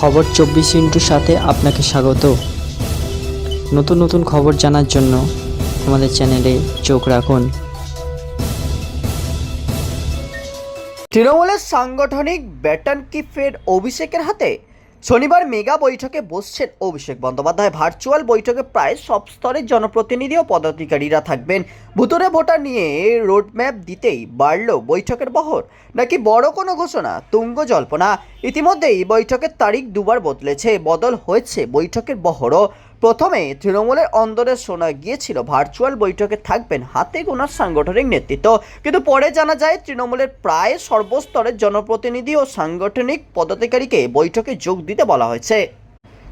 খবর চব্বিশ ইন্টুর সাথে আপনাকে স্বাগত। নতুন নতুন খবর জানার জন্য আমাদের চ্যানেলে চোখ রাখুন। তৃণমূলের সাংগঠনিক ব্যাটন কি ফের অভিষেকের হাতে শনিবার মেগা বৈঠকে বসছেন অভিষেক বন্দ্যোপাধ্যায়। ভার্চুয়াল বৈঠকে প্রায় সব স্তরের জনপ্রতিনিধি ও পদাধিকারীরা থাকবেন। ভুতুরে ভোটার নিয়ে রোডম্যাপ দিতেই বাড়ল বৈঠকের বহর। নাকি বড় কোনো ঘোষণা? তুঙ্গ জল্পনা। ইতিমধ্যেই বৈঠকের তারিখ দুবার বদলেছে। বদল হয়েছে বৈঠকের বহরও। প্রথমে তৃণমূলের অন্দরে শোনা গিয়েছিল ভার্চুয়াল বৈঠকে থাকবেন হাতে গোনার সাংগঠনিক নেতৃত্ব। কিন্তু পরে জানা যায়, তৃণমূলের প্রায় সর্বস্তরের জনপ্রতিনিধি ও সাংগঠনিক পদাধিকারীকে বৈঠকে যোগ দিতে বলা হয়েছে।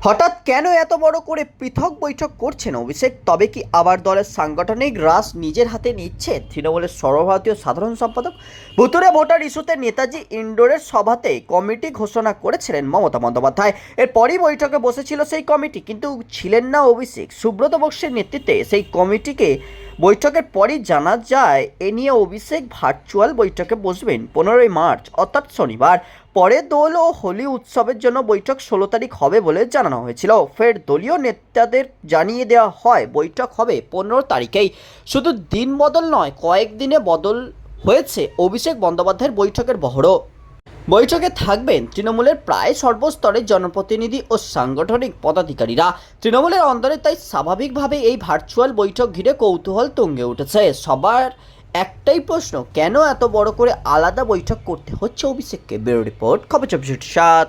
হঠাৎ কেন এত বড় করে পৃথক বৈঠক করছেন অভিষেক? তবে কি আবার দলের সাংগঠনিক রাস নিজের হাতে নিচ্ছে? তৃণমূলের সর্বভারতীয় সাধারণ সম্পাদক, ভুতুরে ভোটার ইস্যুতে নেতাজি ইন্ডোরের সভাতে কমিটি ঘোষণা করেছিলেন মমতা বন্দ্যোপাধ্যায়। এরপরই বৈঠকে বসেছিল সেই কমিটি, কিন্তু ছিলেন না অভিষেক। সুব্রত বক্সের নেতৃত্বে সেই কমিটিকে বৈঠকের পরই জানা যায়, এ নিয়ে অভিষেক ভার্চুয়াল বৈঠকে বসবেন পনেরোই মার্চ, অর্থাৎ শনিবার। পরে দোল ও হোলি উৎসবের জন্য বৈঠক ষোলো তারিখ হবে বলে জানানো হয়েছিল। ফের দলীয় নেতাদের জানিয়ে দেওয়া হয়, বৈঠক হবে পনেরো তারিখেই। শুধু দিন বদল নয় কয়েকদিনে বদল হয়েছে অভিষেক বন্দ্যোপাধ্যায়ের বৈঠকের বহরও। বৈঠকে থাকবেন তৃণমূলের প্রায় সর্বস্তরের জনপ্রতিনিধি ও সাংগঠনিক পদাধিকারীরা। তৃণমূলের অন্তরে তাই স্বাভাবিকভাবে এই ভার্চুয়াল বৈঠক ঘিরে কৌতূহল তুঙ্গে উঠেছে। সবার একটাই প্রশ্ন, কেন এত বড় করে আলাদা বৈঠক করতে হচ্ছে? অভিষেককে ব্যুরো রিপোর্ট, খবর চব্বিশ সাত।